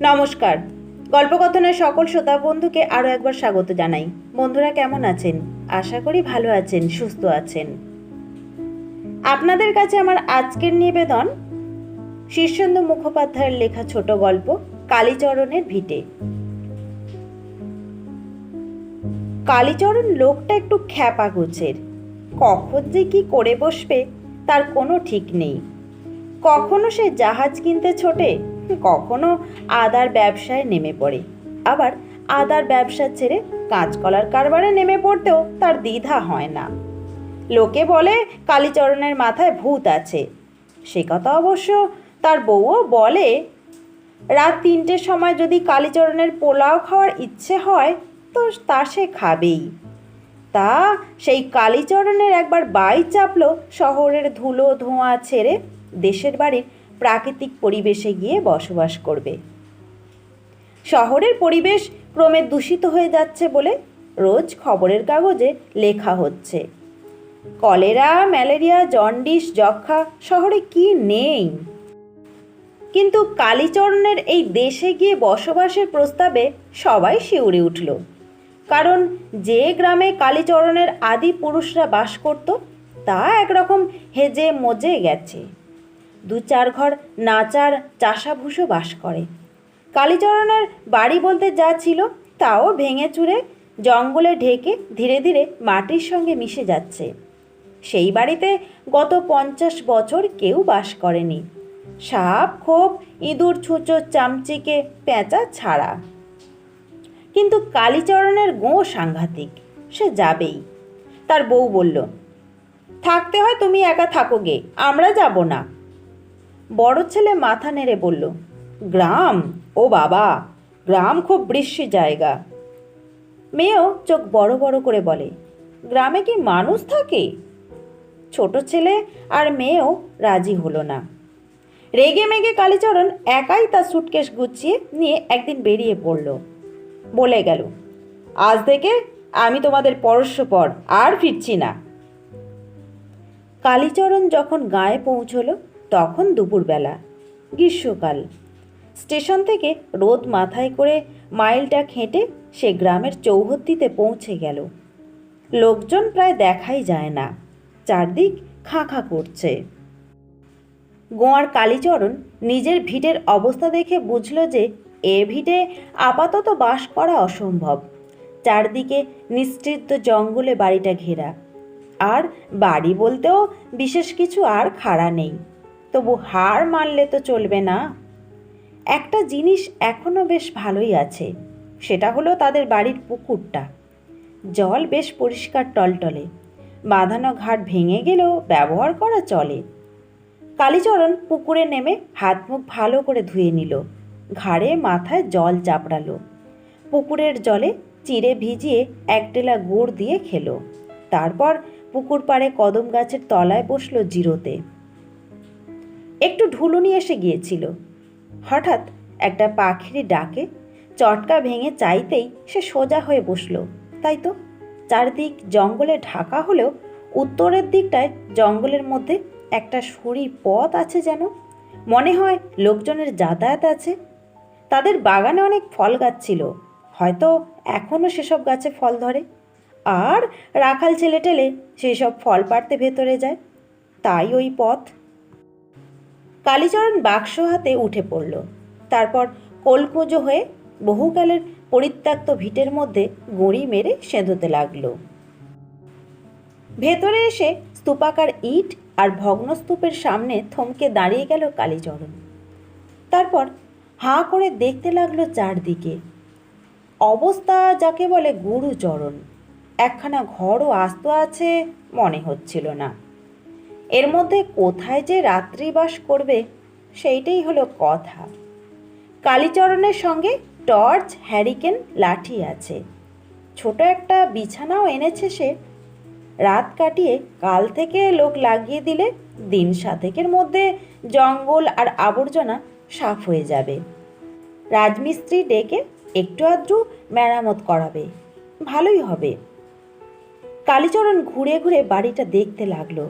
নমস্কার। গল্পকথনের সকল শ্রোতা বন্ধুকে আরও একবার স্বাগত জানাই। বন্ধুরা কেমন আছেন? আশা করি ভালো আছেন, সুস্থ আছেন। আপনাদের কাছে আমার আজকের নিবেদন, শীর্ষেন্দু মুখোপাধ্যায়ের লেখা ছোট গল্প, কালীচরণের ভিটে। কালীচরণ লোকটা একটু খ্যাপা গোছের। কখন যে কি করে বসবে, তার কোনো ঠিক নেই। কখনো সে জাহাজ কিনতে ছোটে কখনো আদার ব্যবসায় নেমে পড়ে। আবার আদার ব্যবসা ছেড়ে কাঁচকলার কারবারে নেমে পড়তেও তার দ্বিধা হয় না। লোকে বলে কালীচরণের মাথায় ভূত আছে। সে কথা অবশ্য তার বউও বলে। রাত তিনটের সময় যদি কালীচরণের পোলাও খাওয়ার ইচ্ছে হয়, তো তা সে খাবেই। তা সেই কালীচরণের একবার বাই চাপলো শহরের ধুলো ধোঁয়া ছেড়ে দেশের বাড়ির প্রাকৃতিক পরিবেশে গিয়ে বসবাস করবে। শহরের পরিবেশ ক্রমে দূষিত হয়ে যাচ্ছে বলে রোজ খবরের কাগজে লেখা হচ্ছে। কলেরা, ম্যালেরিয়া, জন্ডিস যক্ষা শহরে কি নেই? কিন্তু কালীচরণের এই দেশে গিয়ে বসবাসের প্রস্তাবে সবাই শিউরে উঠল। কারণ যে গ্রামে কালীচরণের আদি পুরুষরা বাস করত, তা একরকম হেজে মজে গেছে। দু চার ঘর, নাচার, চাষাভুষো বাস করে। কালীচরণের বাড়ি বলতে যা ছিল তাও ভেঙে চুরে জঙ্গলে ঢেকে ধীরে ধীরে মাটির সঙ্গে মিশে যাচ্ছে। সেই বাড়িতে গত পঞ্চাশ বছর কেউ বাস করেনি। সাপ, খোপ, ইঁদুর, ছুঁচো, চামচিকে, পেঁচা ছাড়া। কিন্তু কালীচরণের গোঁ সাংঘাতিক, সে যাবেই। তার বউ বলল, থাকতে হয় তুমি একা থাকো গে আমরা যাব না। বড় ছেলে মাথা নেড়ে বলল, গ্রাম? ও বাবা, গ্রাম খুব বৃষ্টি জায়গা। মেয়েও চোখ বড় বড় করে বলে, গ্রামে কি মানুষ থাকে? ছোট ছেলে আর মেয়েও রাজি হলো না। রেগে মেগে কালীচরণ একাই তার সুটকেস গুছিয়ে নিয়ে একদিন বেরিয়ে পড়ল। বলে গেল, আজ থেকে আমি তোমাদের পরস্পর আর ফিরছি না। কালীচরণ যখন গায়ে পৌঁছলো তখন দুপুরবেলা, গ্রীষ্মকাল। স্টেশন থেকে রোদ মাথায় করে মাইলটা খেঁটে সে গ্রামের চৌহদ্দিতে পৌঁছে গেল। লোকজন প্রায় দেখাই যায় না, চারদিক খাঁ খাঁ করছে। গোয়ার কালীচরণ নিজের ভিটের অবস্থা দেখে বুঝল যে এ ভিটে আপাতত বাস করা অসম্ভব। চারদিকে নিশ্চিত জঙ্গলে বাড়িটা ঘেরা। আর বাড়ি বলতেও বিশেষ কিছু আর খাড়া নেই। তবু হার মানলে তো চলবে না। একটা জিনিস এখনও বেশ ভালোই আছে, সেটা হলো তাদের বাড়ির পুকুরটা। জল বেশ পরিষ্কার টলটলে বাঁধানো ঘাট ভেঙে গেলেও ব্যবহার করা চলে। কালীচরণ পুকুরে নেমে হাত মুখ ভালো করে ধুয়ে নিল, ঘাড়ে মাথায় জল চাপড়ালো। পুকুরের জলে চিড়ে ভিজিয়ে এক টেলা গুড় দিয়ে খেলো। তারপর পুকুর পাড়ে কদম গাছের তলায় বসল জিরোতে। একটু ঢুলুনি এসে গিয়েছিল। হঠাৎ একটা পাখির ডাকে চটকা ভেঙে চাইতেই সে সোজা হয়ে বসল। তাই তো? চারদিক জঙ্গলে ঢাকা হলেও উত্তরের দিকটায় জঙ্গলের মধ্যে একটা সরি পথ আছে যেন। মনে হয় লোকজনের যাতায়াত আছে। তাদের বাগানে অনেক ফল গাছ ছিল। হয়তো এখনও সেসব গাছে ফল ধরে। আর রাখাল ছেলে টেলে সেই সব ফল পাড়তে ভেতরে যায়। তাই ওই পথ। কালীচরণ বাক্স হাতে উঠে পড়ল। তারপর কোলকুঁজো হয়ে বহুকালের পরিত্যক্ত ভিটের মধ্যে গড়ি মেরে সেঁধোতে লাগল। ভেতরে এসে স্তূপাকার ইট আর ভগ্নস্তূপের সামনে থমকে দাঁড়িয়ে গেল কালীচরণ। তারপর হাঁ করে দেখতে লাগল চারদিকে। অবস্থা যাকে বলে গুরুচরণ। একখানা ঘরও আস্ত আছে মনে হচ্ছিল না। এর মধ্যে কোথায় যে রাত্রিবাস করবে সেইটাই হলো কথা। কালীচরণের সঙ্গে টর্চ, হ্যারিকেন, লাঠি আছে। ছোট একটা বিছানাও এনেছে সে। রাত কাটিয়ে কাল থেকে লোক লাগিয়ে দিলে দিন সাতেকের মধ্যে জঙ্গল আর আবর্জনা সাফ হয়ে যাবে। রাজমিস্ত্রি ডেকে একটু আধটু মেরামত করাবে। ভালোই হবে। কালীচরণ ঘুরে ঘুরে বাড়িটা দেখতে লাগল।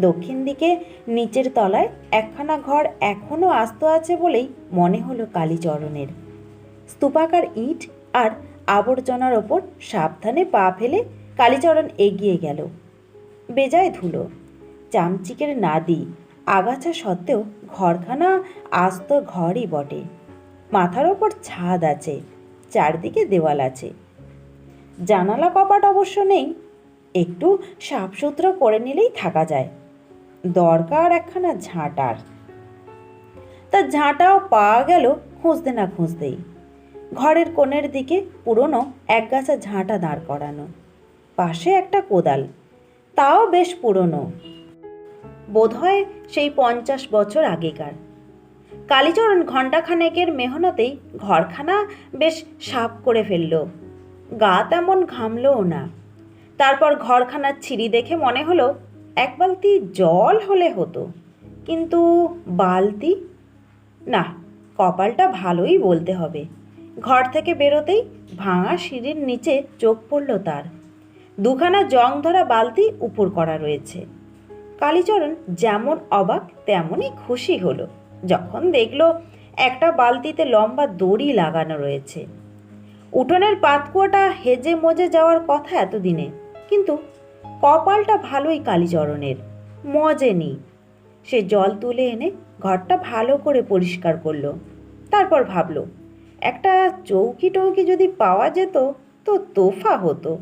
দক্ষিণ দিকে, নিচের তলায় একখানা ঘর এখনও আস্ত আছে বলেই মনে হলো কালীচরণের। স্তূপাকার ইট আর আবর্জনার ওপর সাবধানে পা ফেলে কালীচরণ এগিয়ে গেল। বেজায় ধুলো, চামচিকের নাদি, আগাছা সত্ত্বেও ঘরখানা আস্ত ঘরই বটে। মাথার ওপর ছাদ আছে, চারদিকে দেওয়াল আছে। জানালা কপাট অবশ্য নেই, একটু সাফসুতরো করে নিলেই থাকা যায়। দরকার একখানা ঝাঁটার। তা ঝাঁটাও পাওয়া গেল খুঁজতে না খুঁজতেই। ঘরের কোণের দিকে পুরনো একগাছা ঝাঁটা দাঁড় করানো। পাশে একটা কোদাল, তাও বেশ পুরনো। বোধহয় সেই পঞ্চাশ বছর আগেকার। কালীচরণ ঘণ্টাখানেকের মেহনতেই ঘরখানা বেশ সাফ করে ফেলল। গা তেমন ঘামলও না। তারপর ঘরখানার ছিঁড়ি দেখে মনে হলো এক বালতি জল হলে হতো, কিন্তু বালতি? না, কপালটা ভালোই বলতে হবে। ঘর থেকে বেরোতেই ভাঙা সিঁড়ির নিচে চোখ পড়ল তার। দুখানা জং ধরা বালতি উপর করা রয়েছে। কালীচরণ যেমন অবাক তেমনই খুশি হলো, যখন দেখল একটা বালতিতে লম্বা দড়ি লাগানো রয়েছে। উঠোনের পাতকুয়াটা হেজে মজে যাওয়ার কথা এতদিনে, কিন্তু কপালটা ভালোই কালীচরণের মজেনি সে জল তুলে এনে ঘরটা ভালো করে পরিষ্কার করল। তারপর ভাবলো, একটা চৌকি টৌকি যদি পাওয়া যেত তো তোফা হতো,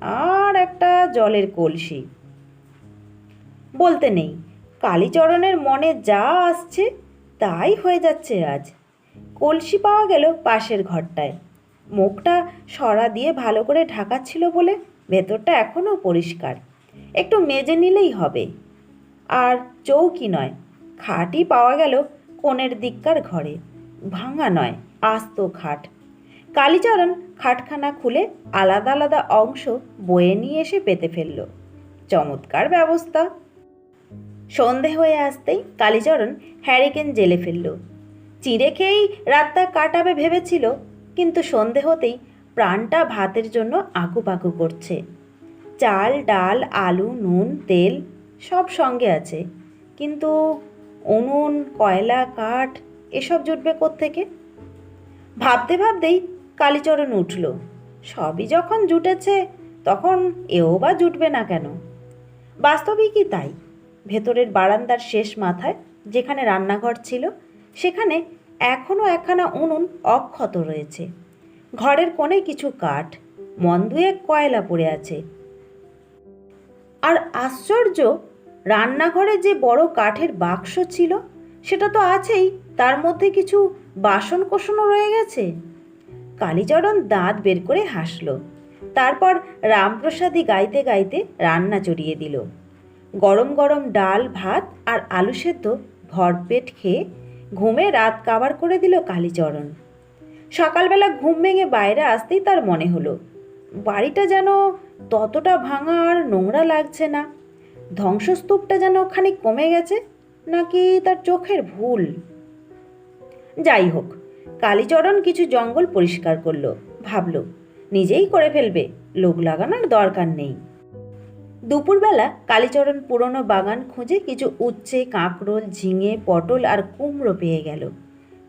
আর একটা জলের কলসি। বলতে নেই, কালীচরণের মনে যা আসছে তাই হয়ে যাচ্ছে আজ। কলসি পাওয়া গেল পাশের ঘরটায়। মুখটা সরা দিয়ে ভালো করে ঢাকা ছিল বলে ভেতরটা এখনও পরিষ্কার। একটু মেজে নিলেই হবে। আর চৌকি নয়, খাটই পাওয়া গেল কোণের দিককার ঘরে। ভাঙা নয়, আস্ত খাট। কালীচরণ খাটখানা খুলে আলাদা আলাদা অংশ বয়ে নিয়ে এসে পেতে ফেলল। চমৎকার ব্যবস্থা। সন্ধে হয়ে আসতেই কালীচরণ হ্যারিকেন জেলে ফেলল। চিঁড়ে খেয়েই রাতটা কাটাবে ভেবেছিল, কিন্তু সন্ধে হতেই প্রাণটা ভাতের জন্য আঁকুপাকু করছে। চাল, ডাল, আলু, নুন, তেল সব সঙ্গে আছে। কিন্তু উনুন, কয়লা, কাঠ এসব জুটবে থেকে ভাবতে ভাবতেই কালীচরণ উঠল। সবই যখন জুটেছে, তখন এও বা জুটবে না কেন? বাস্তবিকই কি তাই? ভেতরের বারান্দার শেষ মাথায় যেখানে রান্নাঘর ছিল, সেখানে এখনও একখানা উনুন অক্ষত রয়েছে। ঘরের কোণে কিছু কাঠ, মন দুয়েক কয়লা পড়ে আছে। আর আশ্চর্য, রান্নাঘরে যে বড় কাঠের বাক্স ছিল, সেটা তো আছেই, তার মধ্যে কিছু বাসন কোষণও রয়ে গেছে। কালীচরণ দাঁত বের করে হাসল। তারপর রামপ্রসাদী গাইতে গাইতে রান্না চড়িয়ে দিল। গরম গরম ডাল, ভাত আর আলু সেদ্ধ ভরপেট খেয়ে ঘুমে রাত কাবার করে দিল কালীচরণ। সকালবেলা ঘুম ভেঙে বাইরে আসতেই তার মনে হলো, বাড়িটা যেন ততটা ভাঙা আর নোংরা লাগছে না। ধ্বংসস্তূপটা যেন খানিক কমে গেছে, নাকি তার চোখের ভুল? যাই হোক, কালীচরণ কিছু জঙ্গল পরিষ্কার করল, ভাবলো, নিজেই করে ফেলবে, লোক লাগানোর দরকার নেই। দুপুরবেলা কালীচরণ পুরনো বাগান খুঁজে কিছু উচ্ছে, কাঁকরোল, ঝিঙে, পটল আর কুমড়ো পেয়ে গেল।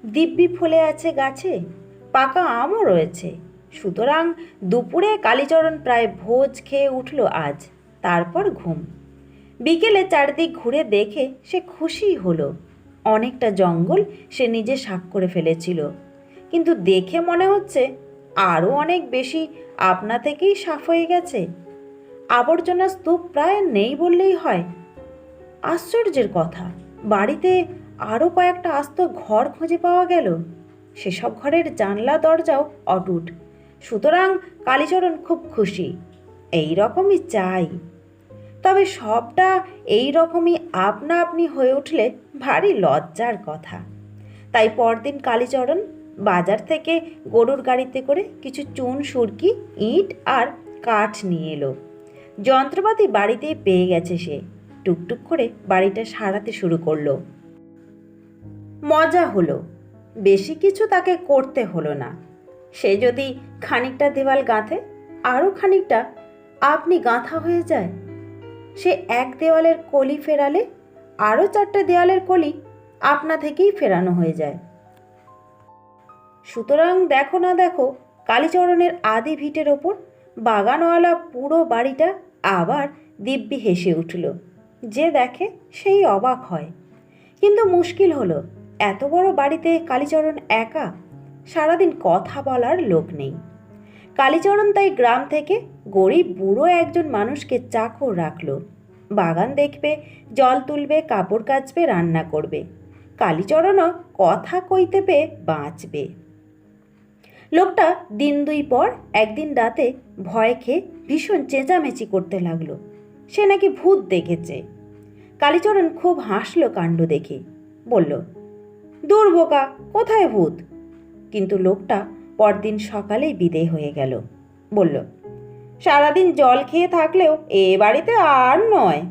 দিব্যি ফলে আছে গাছে পাকা আমও রয়েছে। সুতরাং দুপুরে কালীচরণ প্রায় ভোজ খেয়ে উঠল আজ, তারপর ঘুম। বিকেলে চারদিক ঘুরে দেখে সে খুশি হলো। অনেকটা জঙ্গল সে নিজে সাফ করে ফেলেছিল। কিন্তু দেখে মনে হচ্ছে আরও অনেক বেশি আপনা থেকেই সাফ হয়ে গেছে। আবর্জনা স্তূপ প্রায় নেই বললেই হয়। আশ্চর্যের কথা, বাড়িতে আরও কয়েকটা আস্ত ঘর খুঁজে পাওয়া গেল। সেসব ঘরের জানলা দরজাও অটুট। সুতরাং কালীচরণ খুব খুশি। এই রকমই চাই। তবে সবটা এই রকমই আপনা আপনি হয়ে উঠলে ভারী লজ্জার কথা। তাই পরদিন কালীচরণ বাজার থেকে গরুর গাড়িতে করে কিছু চুন, সুরকি, ইট আর কাঠ নিয়ে এলো। যন্ত্রপাতি বাড়িতেই পেয়ে গেছে সে। টুকটুক করে বাড়িটা সারাতে শুরু করল। মজা হলো। বেশি কিছু তাকে করতে হলো না। সে যদি খানিকটা দেওয়াল গাঁথে, আরও খানিকটা আপনি গাঁথা হয়ে যায়। সে এক দেওয়ালের কলি ফেরালে, আরও চারটে দেওয়ালের কলি আপনা থেকেই ফেরানো হয়ে যায়। সুতরাং দেখো না দেখো, কালীচরণের আদি ভিটের ওপর বাগানওয়ালা পুরো বাড়িটা আবার দিব্যি হেসে উঠল। যে দেখে সেই অবাক হয়। কিন্তু মুশকিল হলো এত বড় বাড়িতে কালীচরণ একা? সারাদিন কথা বলার লোক নেই। কালীচরণ তাই গ্রাম থেকে গরিব বুড়ো একজন মানুষকে চাকর রাখল। বাগান দেখবে, জল তুলবে, কাপড় কাচবে, রান্না করবে। কালীচরণও কথা কইতে পেয়ে বাঁচবে। লোকটা দিন দুই পর, একদিন রাতে ভয় খেয়ে ভীষণ চেঁচামেচি করতে লাগল। সে নাকি ভূত দেখেছে। কালীচরণ খুব হাসলো কাণ্ড দেখে। বলল দূর বোকা, কোথায় ভূত? কিন্তু লোকটা পরদিন সকালেই বিদেয় হয়ে গেল। বলল, সারাদিন জল খেয়ে থাকলেও এ বাড়িতে আর নয়।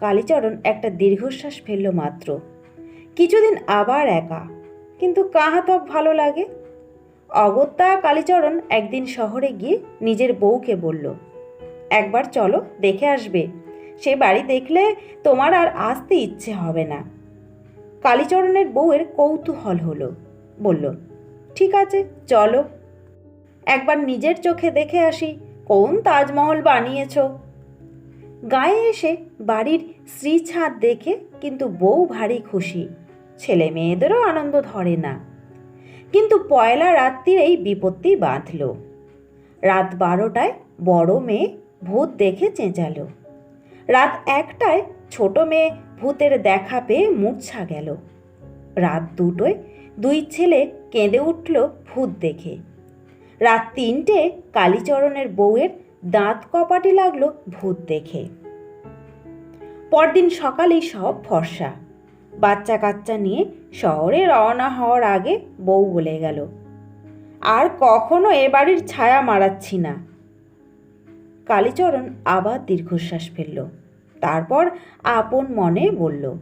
কালীচরণ একটা দীর্ঘশ্বাস ফেলল মাত্র। কিছুদিন আবার একা, কিন্তু কাহাতক ভালো লাগে? অগত্যা কালীচরণ একদিন শহরে গিয়ে নিজের বউকে বলল, একবার চলো দেখে আসবে। সে বাড়ি দেখলে তোমার আর আসতে ইচ্ছে হবে না। কালীচরণের বউয়ের কৌতূহল হলো। বলল, ঠিক আছে, চলো। একবার নিজের চোখে দেখে আসি, কোন তাজমহল বানিয়েছ? গায়ে এসে বাড়ির শ্রী ছাদ দেখে কিন্তু বউ ভারী খুশি। ছেলে মেয়েদেরও আনন্দ ধরে না। কিন্তু পয়লা রাত্রিরেই বিপত্তি বাঁধল। রাত বারোটায় বড় মেয়ে ভূত দেখে চেঁচালো। রাত একটায় ছোট মেয়ে ভূতের দেখা পেয়ে মূর্ছা গেল। রাত দুটোয় দুই ছেলে কেঁদে উঠল ভূত দেখে। রাত তিনটে কালীচরণের বউয়ের দাঁত কপাটি লাগল ভূত দেখে। পরদিন সকালেই সব ফর্সা। বাচ্চা কাচ্চা নিয়ে শহরে রওনা হওয়ার আগে বউ বলে গেল, আর কখনো এ বাড়ির ছায়া মারাচ্ছি না। কালীচরণ আবার দীর্ঘশ্বাস ফেলল। তারপর আপন মনে বলল,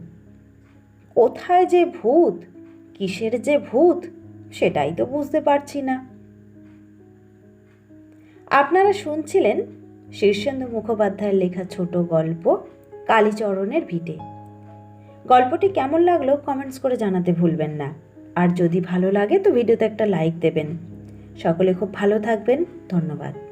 কোথায় যে ভূত? কিসের যে ভূত? সেটাই তো বুঝতে পারছি না। আপনারা শুনছিলেন শীর্ষেন্দু মুখোপাধ্যায়ের লেখা ছোট গল্প কালীচরণের ভিটে। গল্পটি কেমন লাগল কমেন্টস করে জানাতে ভুলবেন না। আর যদি ভালো লাগে তো ভিডিওতে একটা লাইক দেবেন। সকলে খুব ভালো থাকবেন। ধন্যবাদ।